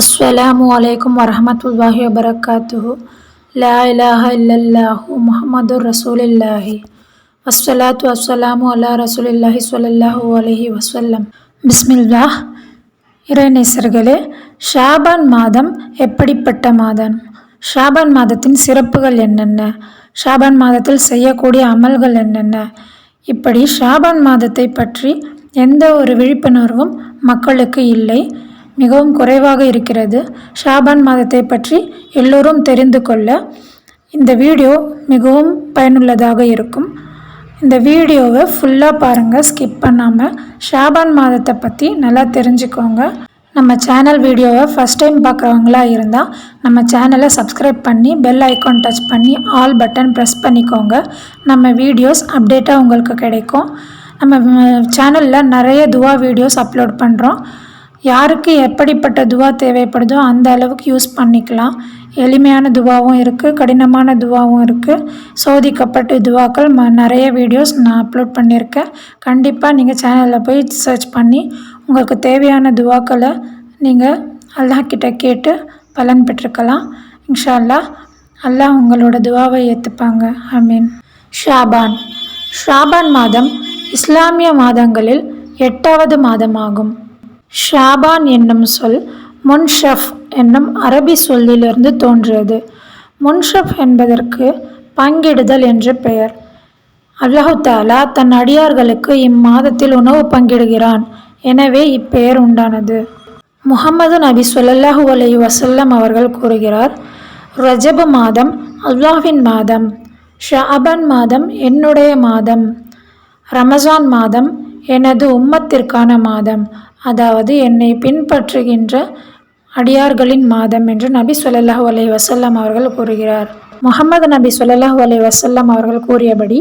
அஸ்ஸலாமு அலைக்கும் வரமத்துல்லாஹி வபரகாத்துஹு லா இலாஹ இல்லல்லாஹு முஹம்மது ரசூலில்லாஹி வஸ்ஸலாத்து வஸ்ஸலாமு அலா ரசூலில்லாஹி சொல்லல்லாஹு அலஹி வசல்லம் பிஸ்மில்லாஹ் இறைநேசர்களே ஷாபான் மாதம் எப்படிப்பட்ட மாதம்? ஷாபான் மாதத்தின் சிறப்புகள் என்னென்ன? ஷாபான் மாதத்தில் செய்யக்கூடிய அமல்கள் என்னென்ன? இப்படி ஷாபான் மாதத்தை பற்றி எந்த ஒரு விழிப்புணர்வும் மக்களுக்கு இல்லை. மிகவும் குறைவாக இருக்கிறது. ஷாபான் மாதத்தை பற்றி எல்லோரும் தெரிந்து கொள்ள இந்த வீடியோ மிகவும் பயனுள்ளதாக இருக்கும். இந்த வீடியோவை ஃபுல்லாக பாருங்கள் ஸ்கிப் பண்ணாமல் ஷாபான் மாதத்தை பற்றி நல்லா தெரிஞ்சுக்கோங்க. நம்ம சேனல் வீடியோவை ஃபஸ்ட் டைம் பார்க்குறவங்களா இருந்தால் நம்ம சேனலை சப்ஸ்கிரைப் பண்ணி பெல் ஐக்கான் டச் பண்ணி ஆல் பட்டன் ப்ரெஸ் பண்ணிக்கோங்க. நம்ம வீடியோஸ் அப்டேட்டாக உங்களுக்கு கிடைக்கும். நம்ம சேனலில் நிறைய துவா வீடியோஸ் அப்லோட் பண்ணுறோம் யாருக்கு எப்படிப்பட்ட துவா தேவைப்படுதோ அந்த அளவுக்கு யூஸ் பண்ணிக்கலாம். எளிமையான துவாவும் இருக்குது கடினமான துவாவும் இருக்குது சோதிக்கப்பட்ட துவாக்கள் ம நிறைய வீடியோஸ் நான் அப்லோட் பண்ணியிருக்கேன். கண்டிப்பாக நீங்கள் சேனலில் போய் சர்ச் பண்ணி உங்களுக்கு தேவையான துவாக்களை நீங்கள் அல்லாஹ்கிட்ட கேட்டு பலன் பெற்றுக்கலாம் இன்ஷா அல்லாஹ் அல்லாஹ் உங்களோட துவாவை ஏற்றுப்பாங்க ஐ மீன் ஷாபான். ஷாபான் மாதம் இஸ்லாமிய மாதங்களில் எட்டாவது மாதமாகும். ஷாபான் என்னும் சொல் முன்ஷஃப் என்னும் அரபி சொல்லிலிருந்து தோன்றியது. முன்ஷஃப் என்பதற்கு பங்கிடுதல் என்று பெயர். அல்லாஹு தாலா தன் அடியார்களுக்கு இம்மாதத்தில் உணவு பங்கிடுகிறான். எனவே இப்பெயர் உண்டானது. முகமது நபி சொல்லல்லாஹு அலை வசல்லம் அவர்கள் கூறுகிறார் ரஜபு மாதம் அல்லாஹின் மாதம் ஷாபன் மாதம் என்னுடைய மாதம். ரமஜான் மாதம் எனது உம்மத்திற்கான மாதம். அதாவது என்னை பின்பற்றுகின்ற அடியார்களின் மாதம் என்று நபி சொல்லல்லாஹு அலை வசல்லம் அவர்கள் கூறுகிறார். முகமது நபி சொல்லல்லாஹு அலை வசல்லம் அவர்கள் கூறியபடி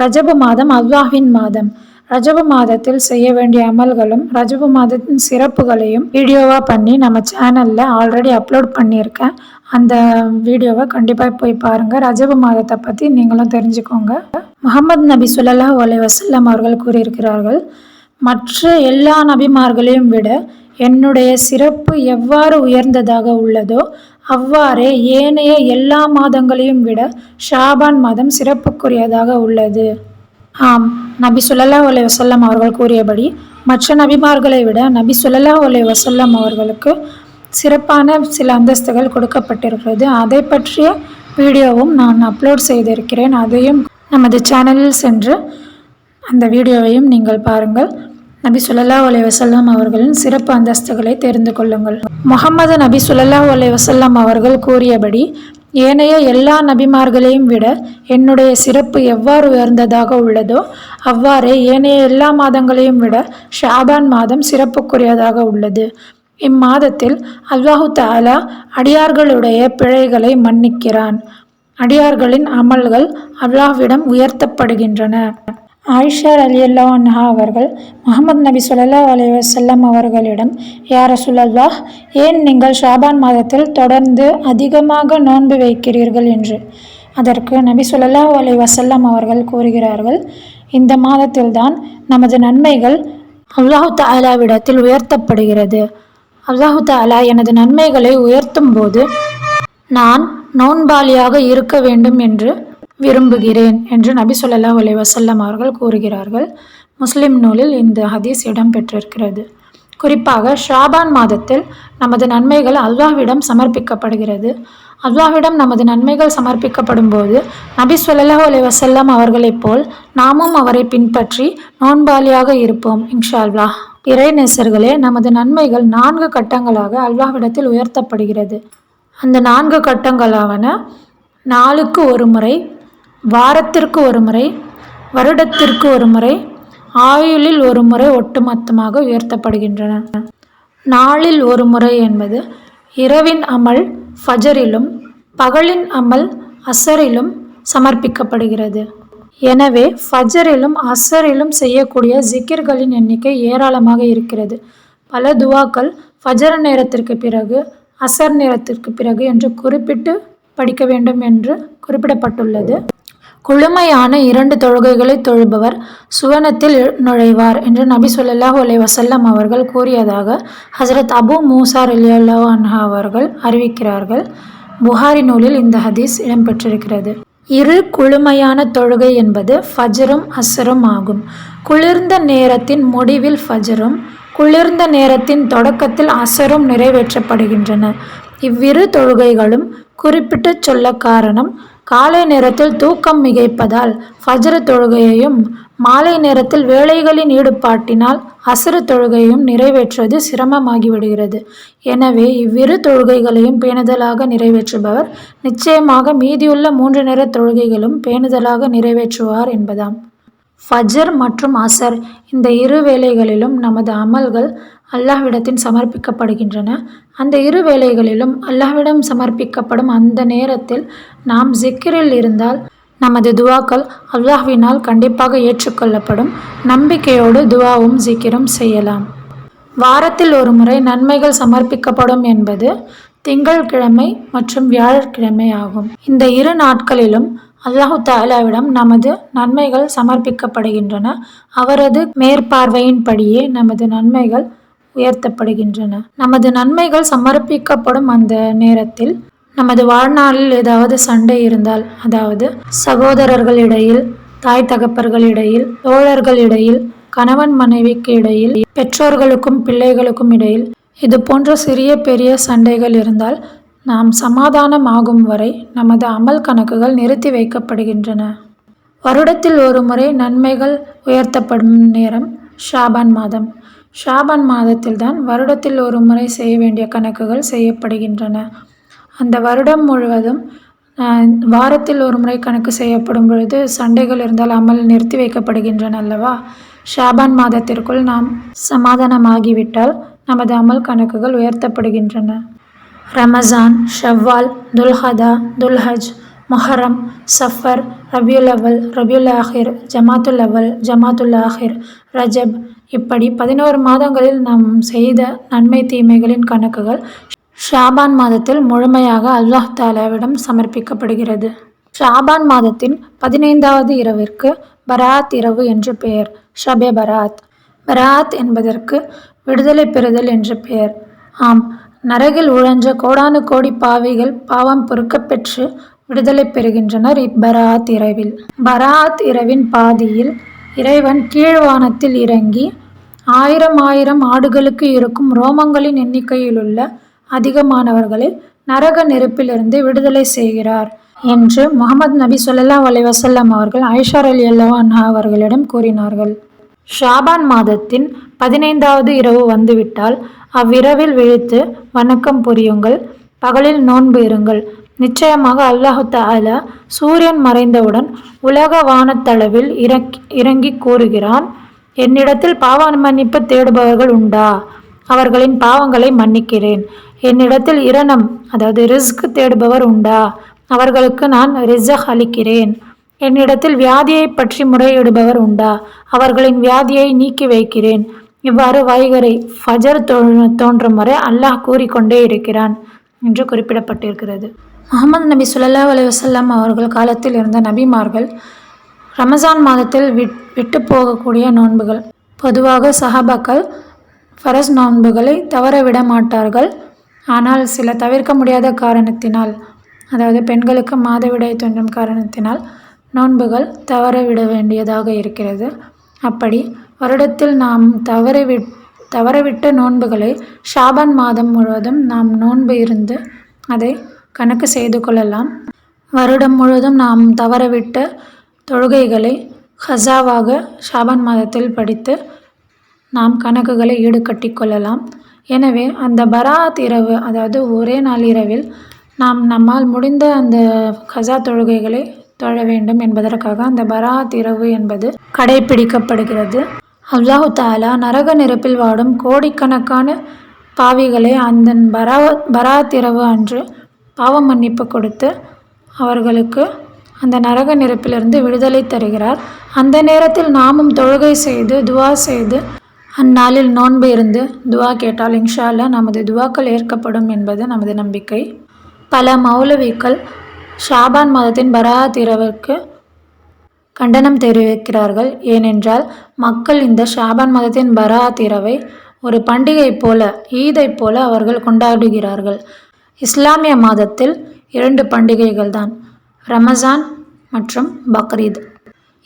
ரஜபு மாதம் அல்லாஹின் மாதம். ரஜப மாதத்தில் செய்ய வேண்டிய அமல்களும் ரஜபு மாதத்தின் சிறப்புகளையும் வீடியோவாக பண்ணி நம்ம சேனலில் ஆல்ரெடி அப்லோட் பண்ணியிருக்கேன். அந்த வீடியோவை கண்டிப்பாக போய் பாருங்கள் ரஜப மாதத்தை பற்றி நீங்களும் தெரிஞ்சுக்கோங்க. முகமது நபி சுல்லா ஒலை வசல்லம் அவர்கள் கூறியிருக்கிறார்கள் மற்ற எல்லா நபிமார்களையும் விட என்னுடைய சிறப்பு எவ்வாறு உயர்ந்ததாக உள்ளதோ அவ்வாறே ஏனைய எல்லா மாதங்களையும் விட ஷாபான் மாதம் சிறப்புக்குரியதாக உள்ளது. ஆம் நபி சுல்லா உலை வசல்லம் அவர்கள் கூறியபடி மற்ற நபிமார்களை விட நபி சுல்லா உலை வசல்லம் அவர்களுக்கு சிறப்பான சில அந்தஸ்துகள் கொடுக்கப்பட்டிருக்கிறது. அதை பற்றிய வீடியோவும் நான் அப்லோட் செய்திருக்கிறேன். அதையும் நமது சேனலில் சென்று அந்த வீடியோவையும் நீங்கள் பாருங்கள். நபி சுல்லா அலை வசல்லாம் அவர்களின் சிறப்பு அந்தஸ்துகளை தெரிந்து கொள்ளுங்கள். முகமது நபி சுல்லா அலை வசல்லாம் அவர்கள் கூறியபடி ஏனைய எல்லா நபிமார்களையும் விட என்னுடைய சிறப்பு எவ்வாறு உயர்ந்ததாக உள்ளதோ அவ்வாறே ஏனைய எல்லா மாதங்களையும் விட ஷாபான் மாதம் சிறப்புக்குரியதாக உள்ளது. இம்மாதத்தில் அல்லாஹு தாலா அடியார்களுடைய பிழைகளை மன்னிக்கிறான். அடியார்களின் அமல்கள் அல்லாஹ்விடம் உயர்த்தப்படுகின்றன. ஆயிஷார் அலி அல்லாஹா அவர்கள் முகமது நபி சொல்லல்லா அலி வசல்லம் அவர்களிடம் யார சுல்லல்லாஹ் ஏன் நீங்கள் ஷாபான் மாதத்தில் தொடர்ந்து அதிகமாக நோன்பு வைக்கிறீர்கள்? என்று. அதற்கு நபி சொல்லல்லா அலி வசல்லம் அவர்கள் கூறுகிறார்கள் இந்த மாதத்தில்தான் நமது நன்மைகள் அல்லாஹு தாலாவிடத்தில் உயர்த்தப்படுகிறது. அல்லாஹு தாலா எனது நன்மைகளை உயர்த்தும் போது நான் நோன்பாளியாக இருக்க வேண்டும் என்று விரும்புகிறேன் என்று நபி சொல்லல்லா அலி வசல்லம் அவர்கள் கூறுகிறார்கள். முஸ்லிம் நூலில் இந்த ஹதீஸ் இடம்பெற்றிருக்கிறது. குறிப்பாக ஷாபான் மாதத்தில் நமது நன்மைகள் அல்லாஹ்விடம் சமர்ப்பிக்கப்படுகிறது. அல்லாஹ்விடம் நமது நன்மைகள் சமர்ப்பிக்கப்படும் போது நபி சொல்லலா அலி வசல்லம் அவர்களைப் போல் நாமும் அவரை பின்பற்றி நோன்பாளியாக இருப்போம் இன்ஷால்லா இறை நேசர்களே நமது நன்மைகள் நான்கு கட்டங்களாக அல்லாஹ்விடத்தில் உயர்த்தப்படுகிறது. அந்த நான்கு கட்டங்களாவன நாளுக்கு ஒரு முறை வாரத்திற்கு ஒரு முறை வருடத்திற்கு ஒரு முறை ஆயுளில் ஒரு முறை ஒட்டுமொத்தமாக உயர்த்தப்படுகின்றன. நாளில் ஒரு முறை என்பது இரவின் அமல் ஃபஜரிலும் பகலின் அமல் அசரிலும் சமர்ப்பிக்கப்படுகிறது. எனவே ஃபஜரிலும் அசரிலும் செய்யக்கூடிய ஜிக்கிர்களின் எண்ணிக்கை ஏராளமாக இருக்கிறது. பல துவாக்கள் ஃபஜர் நேரத்திற்கு பிறகு அசர் நேரத்திற்கு பிறகு என்று குறிப்பிட்டு படிக்க வேண்டும் என்று குறிப்பிடப்பட்டுள்ளது. குளுமையான இரண்டு தொழுகைகளை தொழுபவர் சுவனத்தில் நுழைவார் என்று நபி ஸல்லல்லாஹு அலைஹி வசல்லம் அவர்கள் கூறியதாக ஹசரத் அபு மூசார் ரலியல்லாஹு அன்ஹு அவர்கள் அறிவிக்கிறார்கள். புகாரி நூலில் இந்த ஹதீஸ் இடம்பெற்றிருக்கிறது. இரு குழுமையான தொழுகை என்பது ஃபஜ்ரும் அசரும் ஆகும். குளிர்ந்த நேரத்தின் முடிவில் ஃபஜ்ரும் குளிர்ந்த நேரத்தின் தொடக்கத்தில் அசரும் நிறைவேற்றப்படுகின்றன. இவ்விரு தொழுகைகளும் குறிப்பிட்டு சொல்ல காரணம் காலை நேரத்தில் தூக்கம் மிகைப்பதால் ஃபஜ்ரு தொழுகையையும் மாலை நேரத்தில் வேலைகளின் ஈடுபாட்டினால் அசரு தொழுகையும் நிறைவேற்றுவது சிரமமாகிவிடுகிறது. எனவே இவ்விரு தொழுகைகளையும் பேணுதலாக நிறைவேற்றுபவர் நிச்சயமாக மீதியுள்ள மூன்று நேர தொழுகைகளும் பேணுதலாக நிறைவேற்றுவார் என்பதாம். ஃபஜர் மற்றும் அசர் இந்த இரு வேளைகளிலும் நமது அமல்கள் அல்லாஹ்விடத்தில் சமர்ப்பிக்கப்படுகின்றன. அந்த இரு வேளைகளிலும் அல்லாஹ்விடம் சமர்ப்பிக்கப்படும் அந்த நேரத்தில் நாம் ஜிக்கிரில் இருந்தால் நமது துவாக்கள் அல்லாஹ்வினால் கண்டிப்பாக ஏற்றுக்கொள்ளப்படும். நம்பிக்கையோடு துவாவும் ஜிக்கிரும் செய்யலாம். வாரத்தில் ஒரு முறை நன்மைகள் சமர்ப்பிக்கப்படும் என்பது திங்கள்கிழமை மற்றும் வியாழக்கிழமை ஆகும். இந்த இரு நாட்களிலும் அல்லாஹு தாலாவிடம் நமது நன்மைகள் சமர்ப்பிக்கப்படுகின்றன. அவரது மேற்பார்வையின்படியே நமது நன்மைகள் உயர்த்தப்படுகின்றன. நமது நன்மைகள் சமர்ப்பிக்கப்படும் அந்த நேரத்தில் நமது வாழ்நாளில் ஏதாவது சண்டை இருந்தால் அதாவது சகோதரர்களிடையில் தாய் தகப்பர்களிடையில் தோழர்களிடையில் கணவன் மனைவிக்கு இடையில் பெற்றோர்களுக்கும் பிள்ளைகளுக்கும் இடையில் இது போன்ற சிறிய பெரிய சண்டைகள் இருந்தால் நாம் சமாதானம் ஆகும் வரை நமது அமல் கணக்குகள் நிறுத்தி வைக்கப்படுகின்றன. வருடத்தில் ஒரு முறை நன்மைகள் உயர்த்தப்படும் நேரம் ஷாபான் மாதம். ஷாபான் மாதத்தில்தான் வருடத்தில் ஒரு முறை செய்ய வேண்டிய கணக்குகள் செய்யப்படுகின்றன. அந்த வருடம் முழுவதும் வாரத்தில் ஒரு முறை கணக்கு செய்யப்படும் பொழுது சண்டைகள் இருந்தால் அமல் நிறுத்தி வைக்கப்படுகின்றன அல்லவா? ஷாபான் மாதத்திற்குள் நாம் சமாதானமாகிவிட்டால் நமது அமல் கணக்குகள் உயர்த்தப்படுகின்றன. ரமஜான் ஷவ்வால் துல்ஹதா துல்ஹஜ் முஹரம் சஃபர் ரபியுல் அவல் ரபியுல் ஆஹிர் ஜமாத்துல் அவல் ஜமாத்துல் ஆஹிர் ரஜப் இப்படி பதினோரு மாதங்களில் நாம் செய்த நன்மை தீமைகளின் கணக்குகள் ஷாபான் மாதத்தில் முழுமையாக அல்லாஹ் தாலாவிடம் சமர்ப்பிக்கப்படுகிறது. ஷாபான் மாதத்தின் பதினைந்தாவது இரவிற்கு பராத் இரவு என்று பெயர். ஷபே பராத். பராத் என்பதற்கு விடுதலை பெறுதல் என்று பெயர். ஆம் நரகில் உழஞ்ச கோடானு கோடி பாவிகள் பாவம் பொறுக்கப்பெற்று விடுதலை பெறுகின்றனர் இப்பராத் இரவில். பராத் இரவின் பாதியில் இறைவன் கீழ்வானத்தில் இறங்கி ஆயிரம் ஆயிரம் ஆடுகளுக்கு இருக்கும் ரோமங்களின் எண்ணிக்கையிலுள்ள அதிகமானவர்களை நரக நெருப்பிலிருந்து விடுதலை செய்கிறார் என்று முகமது நபி சொல்லல்லா அலைஹி வசல்லம் அவர்கள் ஐஷார் அலி அன்ஹா அவர்களிடம் கூறினார்கள். ஷாபான் மாதத்தின் பதினைந்தாவது இரவு வந்துவிட்டால் அவ்விரவில் விழித்து வணக்கம் புரியுங்கள் பகலில் நோன்பு இருங்கள். நிச்சயமாக அல்லாஹு தாலா சூரியன் மறைந்தவுடன் உலக வானத்தளவில் இறக் இறங்கி கூறுகிறான். என்னிடத்தில் பாவ மன்னிப்பு தேடுபவர்கள் உண்டா? அவர்களின் பாவங்களை மன்னிக்கிறேன். என்னிடத்தில் இரணம் அதாவது ரிஸ்க் தேடுபவர் உண்டா? அவர்களுக்கு நான் ரிசக் அளிக்கிறேன். என்னிடத்தில் வியாதியை பற்றி முறையிடுபவர் உண்டா? அவர்களின் வியாதியை நீக்கி வைக்கிறேன். இவ்வாறு வைகரை ஃபஜர் தோ- தோன்றும் வரை அல்லாஹ் கூறிக்கொண்டே இருக்கிறான் என்று குறிப்பிடப்பட்டிருக்கிறது. முகமது நபி சுல்லா அலி வசல்லாம் அவர்கள் காலத்தில் இருந்த நபிமார்கள் ரமஜான் மாதத்தில் விட் விட்டு போகக்கூடிய நோன்புகள். பொதுவாக சஹாபாக்கள் ஃபரஸ் நோன்புகளை தவற விட மாட்டார்கள். ஆனால் சில தவிர்க்க முடியாத காரணத்தினால் அதாவது பெண்களுக்கு மாதவிடாய் தோன்றும் காரணத்தினால் நோன்புகள் தவற விட வேண்டியதாக இருக்கிறது. அப்படி வருடத்தில் நாம் தவறவி தவறவிட்ட நோன்புகளை ஷாபான் மாதம் முழுவதும் நாம் நோன்பு இருந்து அதை கணக்கு செய்து கொள்ளலாம். வருடம் முழுவதும் நாம் தவறவிட்ட தொழுகைகளை ஹசாவாக ஷாபான் மாதத்தில் படித்து நாம் கணக்குகளை ஈடுகட்டி கொள்ளலாம். எனவே அந்த பராத் இரவு அதாவது ஒரே நாள் இரவில் நாம் நம்மால் முடிந்த அந்த கசா தொழுகைகளை தொழ வேண்டும் என்பதற்காக அந்த பராத் இரவு என்பது கடைபிடிக்கப்படுகிறது. அல்லாஹு தாலா நரக நெருப்பில் வாடும் கோடிக்கணக்கான பாவிகளை அந்த பரா பராத் இரவு அன்று பாவ மன்னிப்பு கொடுத்து அவர்களுக்கு அந்த நரக நெருப்பிலிருந்து விடுதலை தருகிறார். அந்த நேரத்தில் நாமும் தொழுகை செய்து துவா செய்து அந்நாளில் நோன்பு இருந்து துவா கேட்டால் இன்ஷா நமது துவாக்கள் ஏற்கப்படும் என்பது நமது நம்பிக்கை. பல மௌலவிகள் ஷாபான் மாதத்தின் பராத் இரவுக்கு கண்டனம் தெரிவிக்கிறார்கள். ஏனென்றால் மக்கள் இந்த ஷாபான் மதத்தின் பராத் இரவை ஒரு பண்டிகை போல ஈதை போல அவர்கள் கொண்டாடுகிறார்கள். இஸ்லாமிய மாதத்தில் இரண்டு பண்டிகைகள் தான் ரமஜான் மற்றும் பக்ரீத்.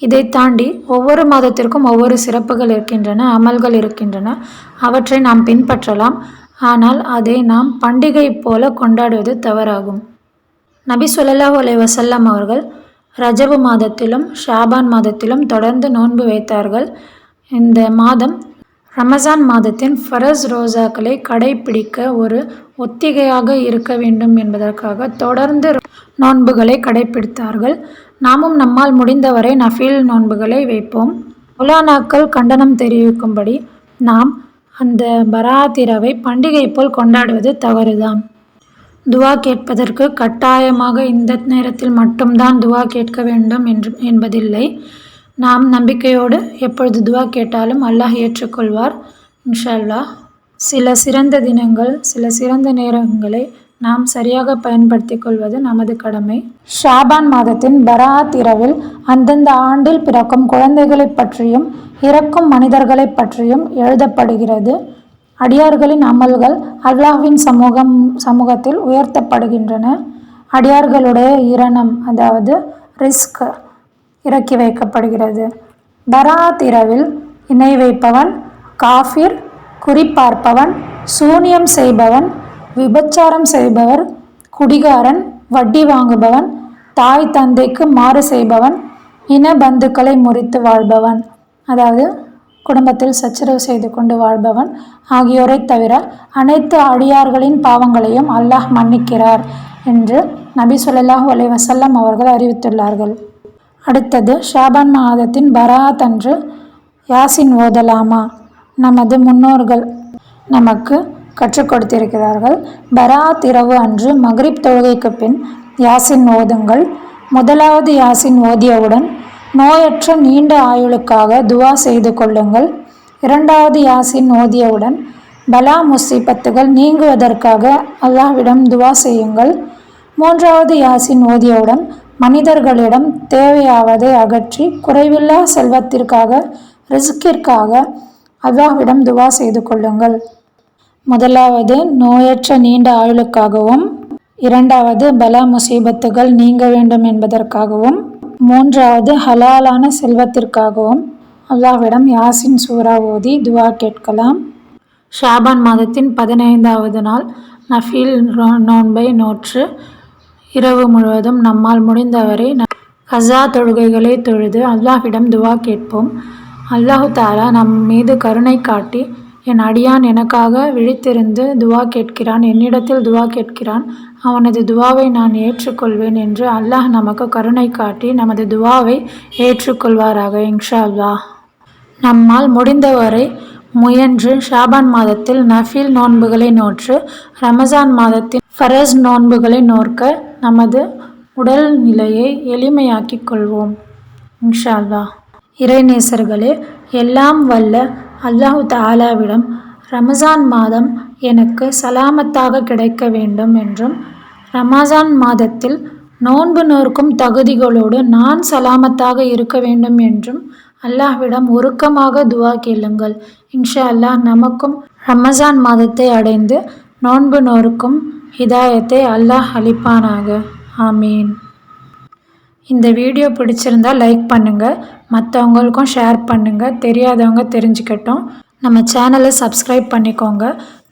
இதை தாண்டி ஒவ்வொரு மாதத்திற்கும் ஒவ்வொரு சிறப்புகள் இருக்கின்றன அமல்கள் இருக்கின்றன. அவற்றை நாம் பின்பற்றலாம். ஆனால் அதை நாம் பண்டிகை போல கொண்டாடுவது தவறாகும். நபி சொல்லல்லா அலை வசல்லம் அவர்கள் ரஜபு மாதத்திலும் ஷாபான் மாதத்திலும் தொடர்ந்து நோன்பு வைத்தார்கள். இந்த மாதம் ரமசான் மாதத்தின் ஃபரஸ் ரோசாக்களை கடைபிடிக்க ஒரு ஒத்திகையாக இருக்க வேண்டும் என்பதற்காக தொடர்ந்து நோன்புகளை கடைபிடித்தார்கள் நாமும் நம்மால் முடிந்தவரை நஃபீல் நோன்புகளை வைப்போம். உலானாக்கள் கண்டனம் தெரிவிக்கும்படி நாம் அந்த பராத்திரவை பண்டிகை போல் கொண்டாடுவது தவறுதான். துவா கேட்பதற்கு கட்டாயமாக இந்த நேரத்தில் மட்டும்தான் துவா கேட்க வேண்டும் என்று என்பதில்லை. நாம் நம்பிக்கையோடு எப்பொழுது துவா கேட்டாலும் அல்லாஹ் ஏற்றுக்கொள்வார் இன்ஷல்லா சில சிறந்த தினங்கள் சில சிறந்த நேரங்களை நாம் சரியாக பயன்படுத்தி கொள்வது நமது கடமை. ஷாபான் மாதத்தின் பராத் இரவில் அந்தந்த ஆண்டில் பிறக்கும் குழந்தைகளைப் பற்றியும் இறக்கும் மனிதர்களைப் பற்றியும் எழுதப்படுகிறது. அடியார்களின் அமல்கள் அல்லாஹ்வின் சமூகம் சமூகத்தில் உயர்த்தப்படுகின்றன. அடியார்களுடைய இரணம் அதாவது ரிஸ்க் இறக்கி வைக்கப்படுகிறது. பராத் இரவில் இணை வைப்பவன் காஃபிர் குறிப்பார்ப்பவன் சூனியம் செய்பவன் விபச்சாரம் செய்பவர் குடிகாரன் வட்டி வாங்குபவன் தாய் தந்தைக்கு மாறு செய்பவன் இன பந்துக்களை முறித்து வாழ்பவன் அதாவது குடும்பத்தில் சச்சரவு செய்து கொண்டு வாழ்பவன் ஆகியோரை தவிர அனைத்து அடியார்களின் பாவங்களையும் அல்லாஹ் மன்னிக்கிறார் என்று நபி சொல்லாஹு அலை வசல்லம் அவர்கள் அறிவித்துள்ளார்கள். அடுத்தது ஷாபான் மாதத்தின் பராத் அன்று யாசின் ஓதலாமா? நமது முன்னோர்கள் நமக்கு கற்றுக் கொடுத்திருக்கிறார்கள். பராத் இரவு அன்று மக்ரிப் தொழுகைக்கு பின் யாசின் ஓதுங்கள். முதலாவது யாசின் ஓதியவுடன் நோயற்ற நீண்ட ஆயுளுக்காக துவா செய்து கொள்ளுங்கள். இரண்டாவது யாசின் ஓதியவுடன் பலா முசீபத்துகள் நீங்குவதற்காக அல்லாஹ்விடம் துவா செய்யுங்கள். மூன்றாவது யாசின் ஓதியவுடன் மனிதர்களிடம் தேவையாவதை அகற்றி குறைவில்லா செல்வத்திற்காக ரிஸ்கிற்காக அல்லாஹ்விடம் துவா செய்து கொள்ளுங்கள். முதலாவது நோயற்ற நீண்ட ஆயுளுக்காகவும் இரண்டாவது பல முசீபத்துகள் நீங்க வேண்டும் என்பதற்காகவும் மூன்றாவது ஹலாலான செல்வத்திற்காகவும் அல்லாஹ்விடம் யாசின் சூரா ஓதி துவா கேட்கலாம். ஷாபான் மாதத்தின் பதினைந்தாவது நாள் நஃபீல் நோன்பை நோற்று இரவு முழுவதும் நம்மால் முடிந்தவரை கசா தொழுகைகளை தொழுது அல்லாஹ்விடம் துவா கேட்போம். அல்லாஹு தாலா நம் மீது கருணை காட்டி என் அடியான் எனக்காக விழித்திருந்து துவா கேட்கிறான். என்னிடத்தில் துவா கேட்கிறான். அவனது துவாவை நான் ஏற்றுக்கொள்வேன் என்று அல்லாஹ் நமக்கு கருணை காட்டி நமது துவாவை ஏற்றுக்கொள்வாராக இன்ஷா அல்லாஹ் நம்மால் முடிந்தவரை முயன்று ஷாபான் மாதத்தில் நஃபீல் நோன்புகளை நோற்று ரமஜான் மாதத்தில் ஃபரஸ் நோன்புகளை நோற்க நமது உடல் நிலையை எளிமையாக்கிக் கொள்வோம். இன்ஷா அல்லாஹ் இறைநேசர்களே எல்லாம் வல்ல அல்லாஹு தாலாவிடம் ரமஜான் மாதம் எனக்கு சலாமத்தாக கிடைக்க வேண்டும் என்றும் ரமஜான் மாதத்தில் நோன்பு நோர்க்கும் தகுதிகளோடு நான் சலாமத்தாக இருக்க வேண்டும் என்றும் அல்லாஹ்விடம் உருக்கமாக துவா கேளுங்கள். இன்ஷா அல்லாஹ் நமக்கும் ரமஜான் மாதத்தை அடைந்து நோன்பு நோருக்கும் ஹிதாயத்தை அல்லாஹ் அளிப்பானாக. ஆமீன். இந்த வீடியோ பிடிச்சிருந்தால் லைக் பண்ணுங்கள் மற்றவங்களுக்கும் ஷேர் பண்ணுங்கள் தெரியாதவங்க தெரிஞ்சுக்கட்டும். நம்ம சேனலை சப்ஸ்கிரைப் பண்ணிக்கோங்க.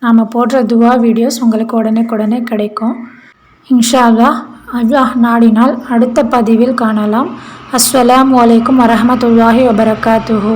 நாம் போடுற துவா வீடியோஸ் உங்களுக்கு உடனே உடனே கிடைக்கும். இன்ஷா அல்லாஹ் நாடினால் அடுத்த பதிவில் காணலாம். அஸ்லாம் வலைக்கம் வரமத்துல்லாஹி வபரகாத்துஹூ.